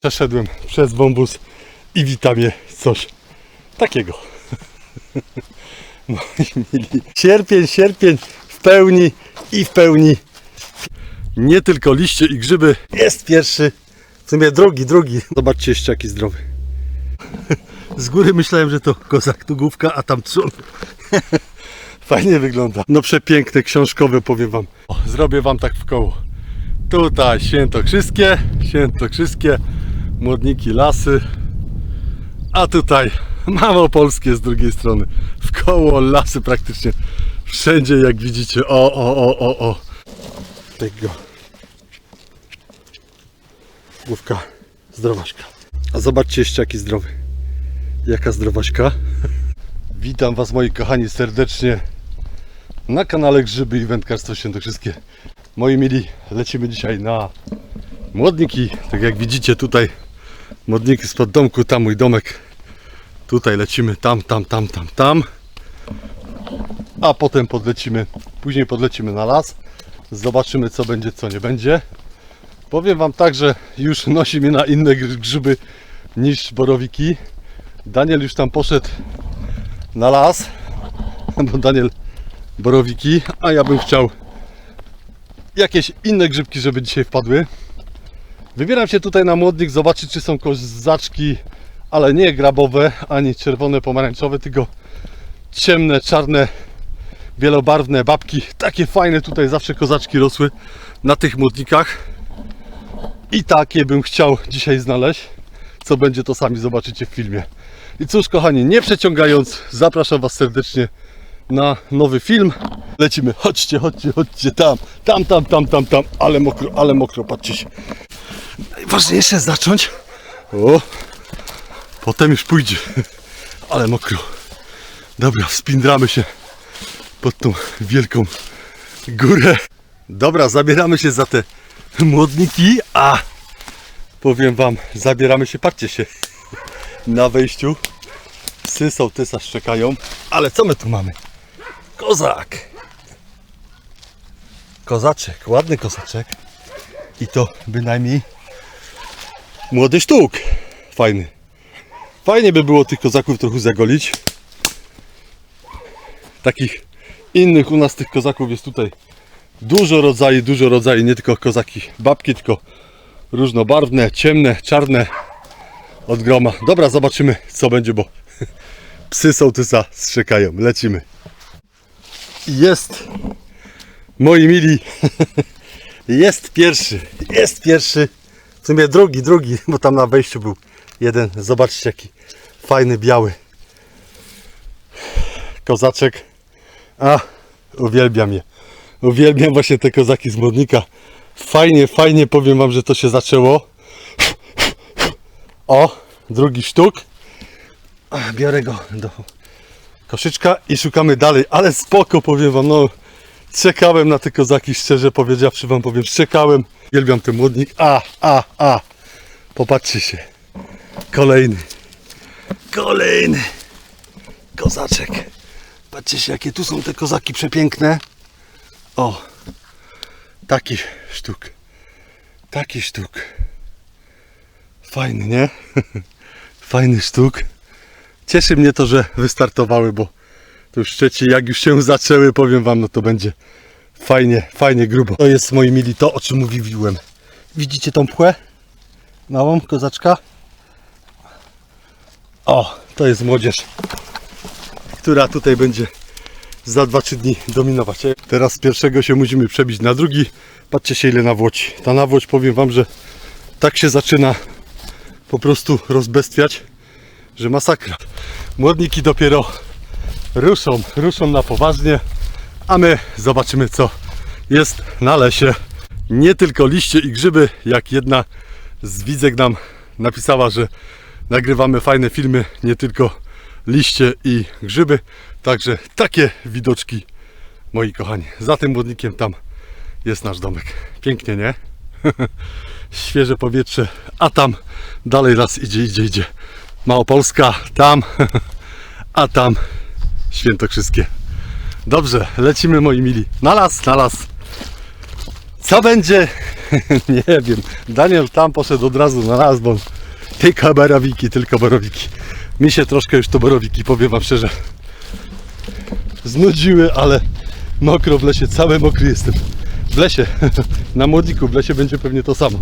Przeszedłem przez wąwóz i witam je coś takiego. Moi mili. Sierpień, sierpień w pełni i w pełni. Nie tylko liście i grzyby. Jest pierwszy, w sumie drugi, drugi. Zobaczcie jeszcze jaki zdrowy. Z góry myślałem, że to kozak tugówka, a tam trzon. Fajnie wygląda. No przepiękne, książkowe powiem wam. O, zrobię wam tak w koło. Tutaj świętokrzyskie, świętokrzyskie, młodniki lasy. A tutaj małopolskie z drugiej strony. W koło lasy praktycznie wszędzie jak widzicie. O, o, o, o, o. Tego. Główka zdrowaśka. A zobaczcie jeszcze jaki zdrowy. Jaka zdrowaśka. Witam Was moi kochani serdecznie na kanale Grzyby i Wędkarstwo Świętokrzyskie. Moi mili, lecimy dzisiaj na Młodniki. Tak jak widzicie tutaj Młodniki spod domku, tam mój domek. Tutaj lecimy tam, tam, tam, tam, tam. A potem podlecimy, później podlecimy na las. Zobaczymy co będzie, co nie będzie. Powiem Wam tak, że już nosi mnie na inne gr- grzyby niż borowiki. Daniel już tam poszedł na las, bo Daniel borowiki, a ja bym chciał jakieś inne grzybki, żeby dzisiaj wpadły. Wybieram się tutaj na młodnik, zobaczyć czy są kozaczki, ale nie grabowe, ani czerwone, pomarańczowe, tylko ciemne, czarne, wielobarwne babki. Takie fajne tutaj zawsze kozaczki rosły na tych młodnikach. I takie bym chciał dzisiaj znaleźć. Co będzie, to sami zobaczycie w filmie. I cóż, kochani, nie przeciągając, zapraszam Was serdecznie na nowy film. Lecimy, chodźcie, chodźcie, chodźcie tam, tam, tam, tam, tam, tam, ale mokro, ale mokro, patrzcie się. Najważniejsze zacząć. O, potem już pójdzie, ale mokro. Dobra, wspindramy się pod tą wielką górę. Dobra, zabieramy się za te młodniki, a powiem Wam, zabieramy się, patrzcie się, na wejściu. Psy sołtysa szczekają, ale co my tu mamy? Kozak! Kozaczek, ładny kozaczek. I to bynajmniej młody sztuk. Fajny. Fajnie by było tych kozaków trochę zagolić. Takich innych u nas tych kozaków jest tutaj dużo rodzajów, dużo rodzajów, nie tylko kozaki babki, tylko różnobarwne, ciemne, czarne od groma. Dobra, zobaczymy co będzie, bo psy sołtysa strzekają. Lecimy. Jest, moi mili, jest pierwszy, jest pierwszy, sumie drugi, drugi, bo tam na wejściu był jeden. Zobaczcie jaki fajny, biały kozaczek. A, uwielbiam je. Uwielbiam właśnie te kozaki z modnika. Fajnie, fajnie powiem wam, że to się zaczęło. O, drugi sztuk. Biorę go do koszyczka i szukamy dalej, ale spoko powiem wam, no czekałem na te kozaki, szczerze powiedziawszy wam powiem, czekałem, uwielbiam ten młodnik, a, a, a, popatrzcie się, kolejny, kolejny. Kozaczek, patrzcie się jakie tu są te kozaki przepiękne, o, taki sztuk, taki sztuk, fajny, nie? Fajny sztuk. Cieszy mnie to, że wystartowały, bo już trzeci, jak już się zaczęły, powiem wam, no to będzie fajnie, fajnie grubo. To jest, moi mili, to o czym mówiłem. Widzicie tą pchłę? Małą kozaczka? O, to jest młodzież, która tutaj będzie za 2-3 dni dominować. Teraz z pierwszego się musimy przebić na drugi. Patrzcie się ile nawłoci. Ta nawłoć, powiem wam, że tak się zaczyna po prostu rozbestwiać że masakra. Młodniki dopiero ruszą, ruszą na poważnie, a my zobaczymy co jest na lesie. Nie tylko liście i grzyby, jak jedna z widzek nam napisała, że nagrywamy fajne filmy, nie tylko liście i grzyby, także takie widoczki, moi kochani. Za tym młodnikiem tam jest nasz domek. Pięknie, nie? Świeże powietrze, a tam dalej las idzie, idzie, idzie. Małopolska, tam, a tam Świętokrzyskie. Dobrze, lecimy moi mili. Na las, na las. Co będzie? nie wiem. Daniel tam poszedł od razu na nas, bo tylko borowiki, tylko borowiki. Mi się troszkę już to borowiki, powiem wam szczerze, znudziły, ale mokro w lesie, cały mokry jestem. W lesie, na młodniku, w lesie będzie pewnie to samo.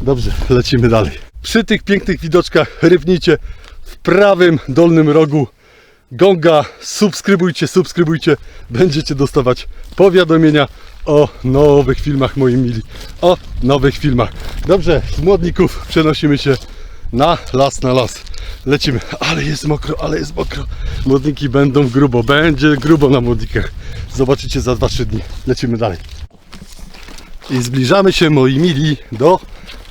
Dobrze, lecimy dalej. Przy tych pięknych widoczkach rybnicie w prawym dolnym rogu gonga. Subskrybujcie, subskrybujcie. Będziecie dostawać powiadomienia o nowych filmach, moi mili. O nowych filmach. Dobrze, z młodników przenosimy się na las, na las. Lecimy. Ale jest mokro, ale jest mokro. Młodniki będą grubo, będzie grubo na młodnikach. Zobaczycie za 2-3 dni. Lecimy dalej. I zbliżamy się, moi mili, do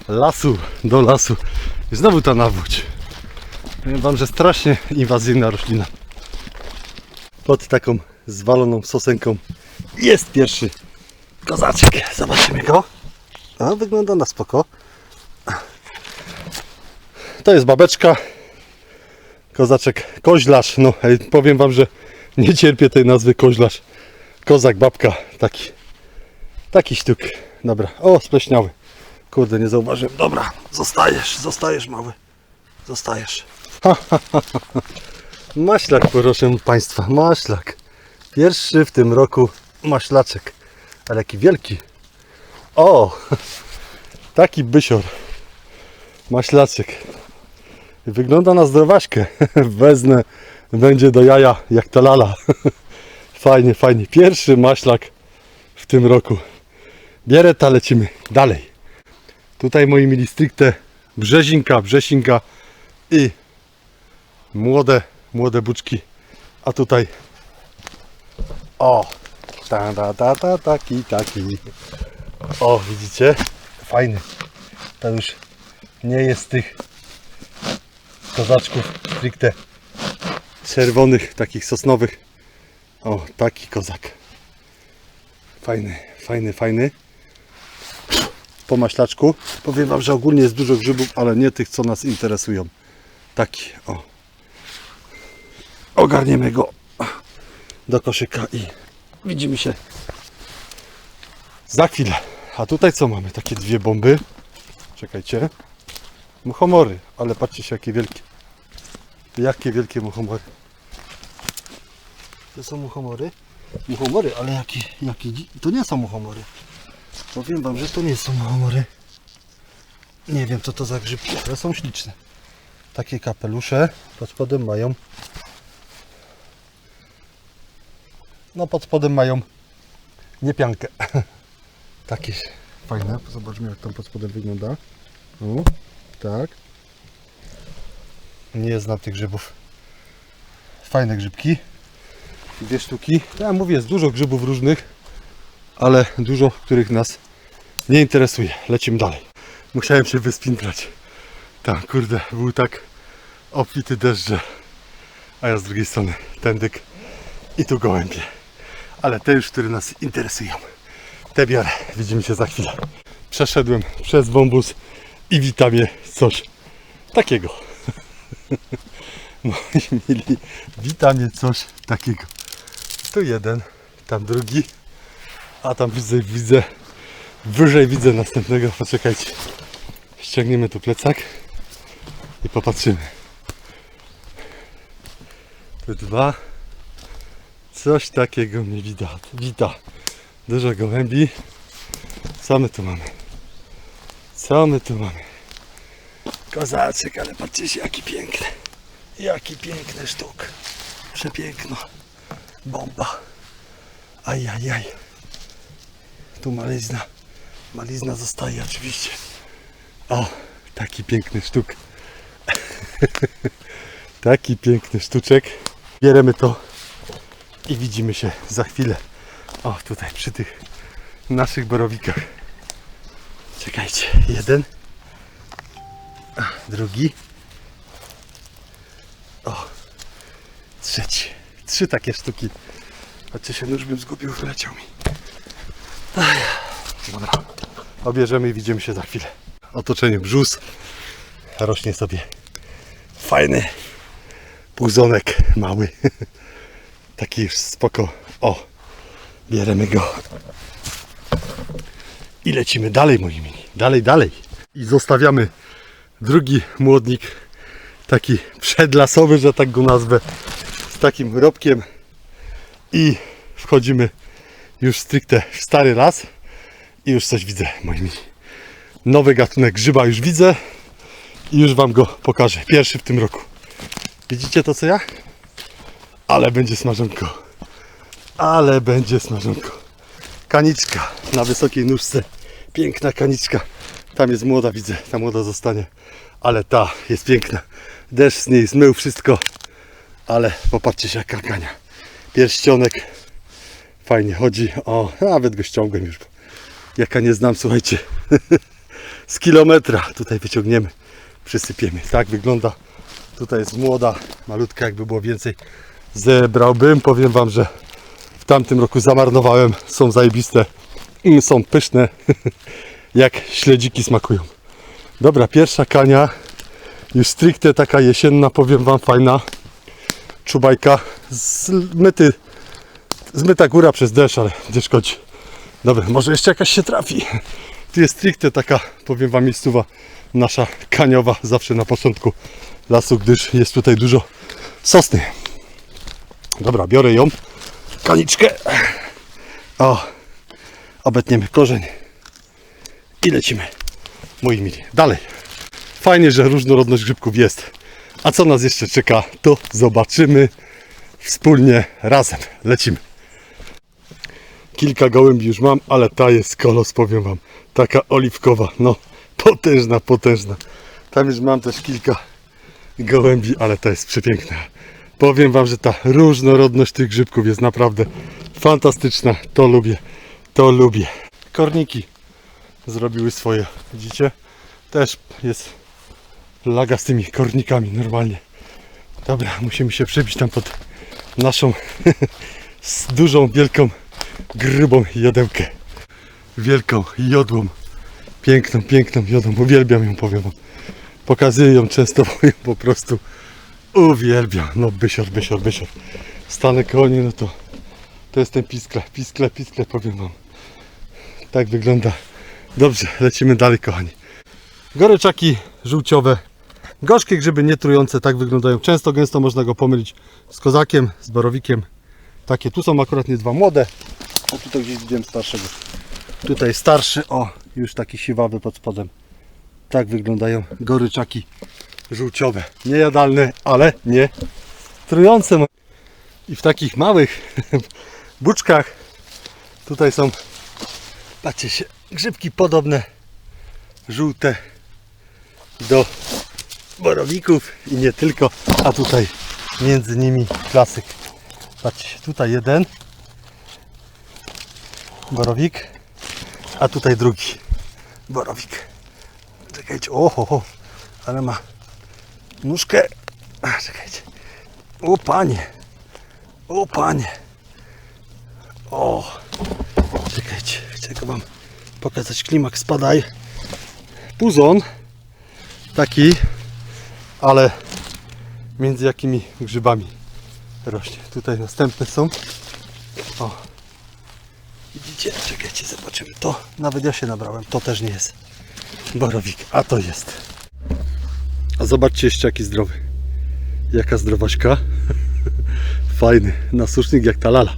lasu, do lasu. I znowu ta nawódź. Powiem wam, że strasznie inwazyjna roślina. Pod taką zwaloną sosenką jest pierwszy kozaczek. Zobaczymy go. A, wygląda na spoko. To jest babeczka. Kozaczek, koźlarz. No, powiem wam, że nie cierpię tej nazwy koźlarz. Kozak, babka, taki. Taki sztuk. Dobra. O, spleśniały. Kurde, nie zauważyłem. Dobra, zostajesz, zostajesz mały. Zostajesz. Maślak, proszę Państwa, maślak. Pierwszy w tym roku maślaczek. Ale jaki wielki. O, taki bysior. Maślaczek. Wygląda na zdrowaśkę. Wezmę, będzie do jaja jak ta lala. Fajnie, fajnie. Pierwszy maślak w tym roku. Bierę ta, lecimy dalej. Tutaj moi mili stricte brzezinka, brzesinka i młode, młode buczki. A tutaj o, ta, ta, ta, ta, taki, taki. O, widzicie? Fajny. To już nie jest tych kozaczków stricte czerwonych, takich sosnowych. O, taki kozak. Fajny, fajny, fajny. Po maślaczku. Powiem Wam, że ogólnie jest dużo grzybów, ale nie tych, co nas interesują. Taki, o. Ogarniemy go do koszyka i widzimy się za chwilę. A tutaj co mamy? Takie dwie bomby. Czekajcie. Muchomory, ale patrzcie się jakie wielkie. Jakie wielkie muchomory. To są muchomory? Muchomory, ale jakie, jakie To nie są muchomory. Powiem wam, że to nie są muchomory. Nie wiem co to za grzybki, ale są śliczne. Takie kapelusze pod spodem mają No pod spodem mają niepiankę. Takie fajne. Zobaczmy jak tam pod spodem wygląda. O, tak. Nie znam tych grzybów. Fajne grzybki. Dwie sztuki. Ja mówię, jest dużo grzybów różnych, ale dużo, których nas nie interesuje. Lecimy dalej. Musiałem się wyspintrać. Tam, kurde, był tak obfity deszcz, że... A ja z drugiej strony tędyk i tu gołębie ale te już, które nas interesują. Te biorę. Widzimy się za chwilę. Przeszedłem przez wąwóz i witam je coś takiego. Moi mili, witam je coś takiego. Tu jeden, tam drugi, a tam widzę, widzę, wyżej widzę następnego. Poczekajcie. Ściągniemy tu plecak i popatrzymy. Tu dwa, Coś takiego mnie widać. Wita. Dużo gołębi. Co my tu mamy? Co my tu mamy? Kozaczek, ale patrzcie się jaki piękny. Jaki piękny sztuk. Przepiękno. Bomba. Ajajaj. Tu malizna. Malizna zostaje oczywiście. O, taki piękny sztuk. taki piękny sztuczek. Bierzemy to i widzimy się za chwilę. O, tutaj przy tych naszych borowikach. Czekajcie, jeden, drugi, o, trzeci. Trzy takie sztuki. Patrzcie się, nóż bym zgubił, wyleciał mi. Ach, Dobra, obierzemy i widzimy się za chwilę. Otoczenie brzus. Rośnie sobie fajny puzonek mały. Taki już spoko. O, bierzemy go. I lecimy dalej, moi mili. Dalej, dalej. I zostawiamy drugi młodnik, taki przedlasowy, że tak go nazwę, z takim robkiem. I wchodzimy już stricte w stary las. I już coś widzę, moi mili. Nowy gatunek grzyba już widzę. I już Wam go pokażę. Pierwszy w tym roku. Widzicie to co ja? Ale będzie smażonko. Ale będzie smażonko. Kaniczka na wysokiej nóżce. Piękna kaniczka. Tam jest młoda, widzę. Ta młoda zostanie. Ale ta jest piękna. Deszcz z niej zmył wszystko. Ale popatrzcie się jaka kania. Pierścionek. Fajnie chodzi. O, nawet go ściągłem już. Jaka nie znam, słuchajcie. Z kilometra tutaj wyciągniemy. Przysypiemy. Tak wygląda. Tutaj jest młoda, malutka, jakby było więcej. Zebrałbym. Powiem Wam, że w tamtym roku zamarnowałem. Są zajebiste. Są pyszne. Jak śledziki smakują. Dobra, pierwsza kania. Już stricte taka jesienna, powiem Wam, fajna. Czubajka. Zmyty, zmyta góra przez deszcz, ale nie szkodzi. Dobra, może jeszcze jakaś się trafi. Tu jest stricte taka, powiem Wam, miejscowa nasza kaniowa, zawsze na początku lasu, gdyż jest tutaj dużo sosny. Dobra, biorę ją, kaniczkę. O, obetniemy korzeń i lecimy, moi mili. Dalej. Fajnie, że różnorodność grzybków jest. A co nas jeszcze czeka, to zobaczymy wspólnie razem. Lecimy. Kilka gołębi już mam, ale ta jest kolos, powiem Wam. Taka oliwkowa, no potężna, potężna. Tam już mam też kilka gołębi, ale ta jest przepiękna. Powiem Wam, że ta różnorodność tych grzybków jest naprawdę fantastyczna. To lubię, to lubię. Korniki zrobiły swoje, widzicie? Też jest laga z tymi kornikami normalnie. Dobra, musimy się przebić tam pod naszą z dużą, wielką, grubą jodełkę. Wielką jodłą. Piękną, piękną jodą. Uwielbiam ją, powiem wam. Pokazuję ją często, bo po prostu uwielbiam. No bysior, bysior, bysior. Stanę koło niej, no to to jest ten piskle, piskle, piskle, powiem wam. Tak wygląda. Dobrze, lecimy dalej, kochani. Goryczaki żółciowe. Gorzkie grzyby nietrujące, tak wyglądają. Często, gęsto można go pomylić z kozakiem, z borowikiem. Takie, tu są akurat nie dwa młode. A tutaj gdzieś widziałem starszego. Tutaj starszy, o, już taki siwawy pod spodem. Tak wyglądają goryczaki żółciowe. Niejadalne, ale nie trujące. I w takich małych buczkach tutaj są, patrzcie się, grzybki podobne, żółte do borowików i nie tylko, a tutaj między nimi klasyk. Patrzcie, tutaj jeden borowik, a tutaj drugi borowik. Czekajcie, oho, ale ma nóżkę. A, czekajcie. O panie, o panie. O, czekajcie, chcę wam pokazać. Klimak spadaj. Puzon taki, ale między jakimi grzybami rośnie. Tutaj następne są. O. Widzicie? Czekajcie, zobaczymy. To nawet ja się nabrałem. To też nie jest borowik, a to jest. Zobaczcie jaki zdrowy. Jaka zdrowaśka. Fajny. Nasusznik jak ta lala.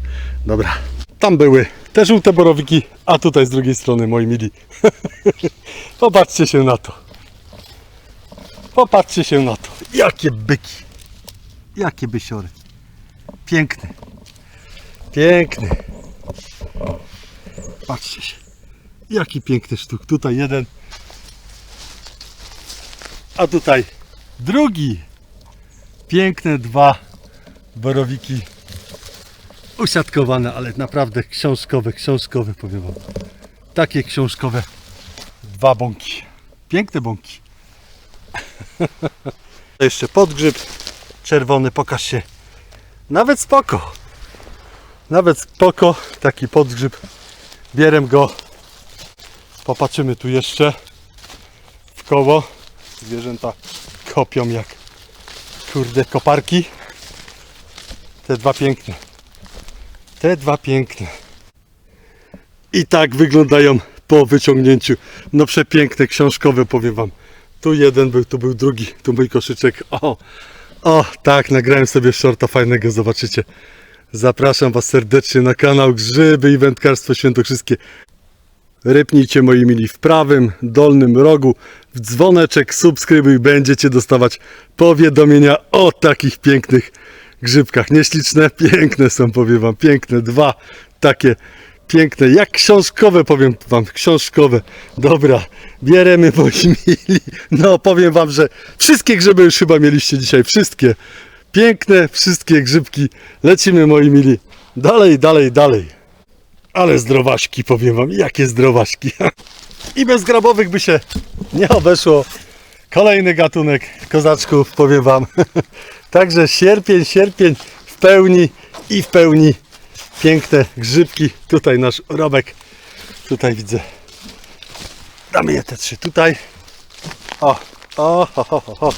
Dobra. Tam były te żółte borowiki, a tutaj z drugiej strony moi mili. Popatrzcie się na to. Popatrzcie się na to. Jakie byki. Jakie bysiory. Piękny. Piękny. Patrzcie się. Jaki piękny sztuk. Tutaj jeden. A tutaj drugi. Piękne dwa borowiki usiadkowane, ale naprawdę książkowe, książkowe powiem wam. Takie książkowe dwa bąki. Piękne bąki. Jeszcze podgrzyb czerwony, pokaż się. Nawet spoko. Nawet spoko, taki podgrzyb. Bierem go. Popatrzymy tu jeszcze w koło. Zwierzęta kopią jak kurde koparki. Te dwa piękne. Te dwa piękne. I tak wyglądają po wyciągnięciu. No przepiękne, książkowe powiem wam. Tu jeden był, tu był drugi, tu mój koszyczek. O, o, tak, nagrałem sobie shorta fajnego, zobaczycie. Zapraszam was serdecznie na kanał Grzyby i Wędkarstwo Świętokrzyskie. Rypnijcie moi mili w prawym dolnym rogu w dzwoneczek, subskrybuj, będziecie dostawać powiadomienia o takich pięknych grzybkach. Nieśliczne, piękne są, powiem wam, piękne, dwa takie piękne, jak książkowe, powiem wam, książkowe. Dobra, bieremy moi mili. No, powiem wam, że wszystkie grzyby już chyba mieliście dzisiaj, wszystkie. Piękne, wszystkie grzybki. Lecimy moi mili. Dalej, dalej, dalej. Ale zdrowaśki, powiem wam, jakie zdrowaśki. I bez grabowych by się nie obeszło. Kolejny gatunek kozaczków, powiem wam. Także sierpień, sierpień w pełni i w pełni piękne grzybki. Tutaj nasz robek. Tutaj widzę. Damy je te trzy tutaj. O, o, ho, ho, ho.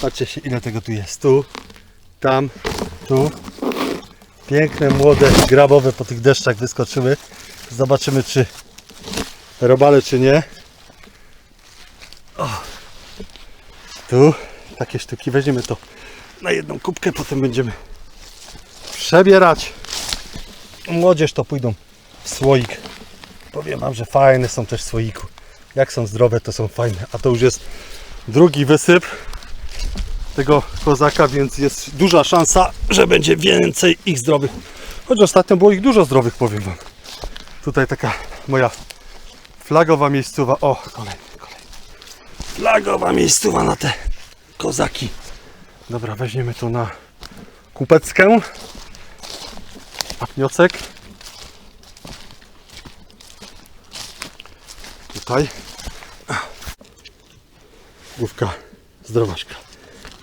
Patrzcie się, ile tego tu jest. Tu, tam, tu. Piękne, młode, grabowe po tych deszczach wyskoczyły. Zobaczymy, czy robale, czy nie. O. Tu takie sztuki. Weźmiemy to na jedną kubkę, potem będziemy przebierać. Młodzież to pójdą w słoik. Powiem Wam, że fajne są też w słoiku. Jak są zdrowe, to są fajne. A to już jest drugi wysyp tego kozaka, więc jest duża szansa, że będzie więcej ich zdrowych. Choć ostatnio było ich dużo zdrowych, powiem Wam. Tutaj taka moja flagowa miejscowa. O, kolejny, kolejny. Flagowa miejscowa na te kozaki. Dobra, weźmiemy to na kupeckę. Wniosek. Tutaj. Główka zdrowaśka.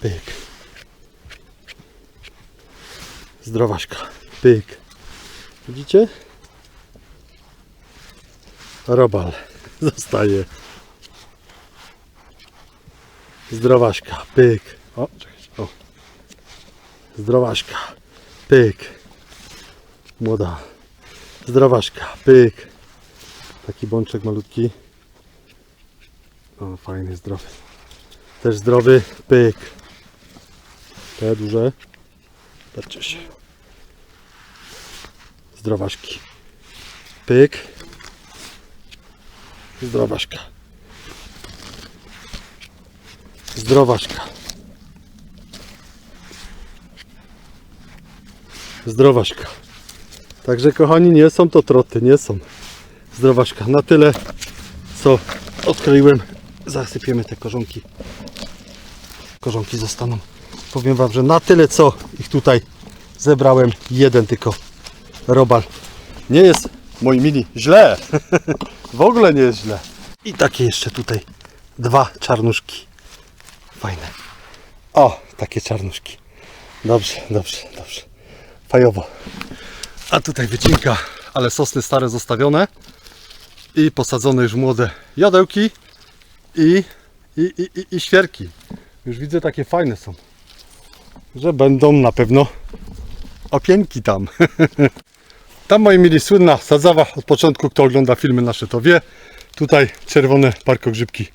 Pyk. Zdrowaśka. Pyk. Widzicie? Robal. Zostaje. Zdrowaśka. Pyk. O, czekaj. O. Zdrowaśka. Pyk. Młoda. Zdrowaśka. Pyk. Taki bączek malutki. O, fajny, zdrowy. Też zdrowy. Pyk. Te duże. Patrzcie się. Zdrowaśki. Pyk. Zdrowaśka. Zdrowaśka. Zdrowaśka. Także kochani, nie są to troty, nie są. Zdrowaśka. Na tyle, co odkleiłem. Zasypiemy te korzonki. Korzonki zostaną. Powiem Wam, że na tyle, co ich tutaj zebrałem, jeden tylko robal. Nie jest, moi mili, źle. w ogóle nie jest źle. I takie jeszcze tutaj dwa czarnuszki. Fajne. O, takie czarnuszki. Dobrze, dobrze, dobrze. Fajowo. A tutaj wycinka, ale sosny stare zostawione i posadzone już młode jodełki i, i, i, i, i świerki. Już widzę takie fajne są, że będą na pewno opieńki tam. Tam moi mieli słynna sadzawa od początku, kto ogląda filmy nasze to wie. Tutaj czerwone parkogrzybki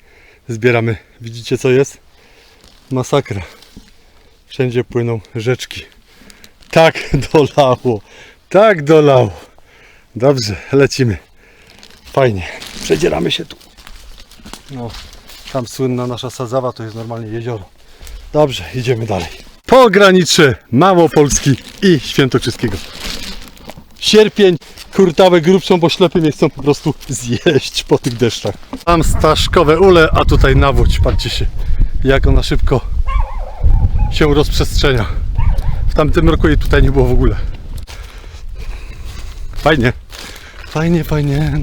zbieramy. Widzicie co jest? Masakra. Wszędzie płyną rzeczki. Tak dolało. Tak dolało. Dobrze, lecimy. Fajnie. Przedzieramy się tu. No, tam słynna nasza sadzawa to jest normalnie jezioro. Dobrze, idziemy dalej. Pogranicze Małopolski i Świętokrzyskiego. Sierpień, kurtałe grubszą, bo ślepy mnie chcą po prostu zjeść po tych deszczach. Tam staszkowe ule, a tutaj nawódź. Patrzcie się, jak ona szybko się rozprzestrzenia. W tamtym roku jej tutaj nie było w ogóle. Fajnie. Fajnie, fajnie.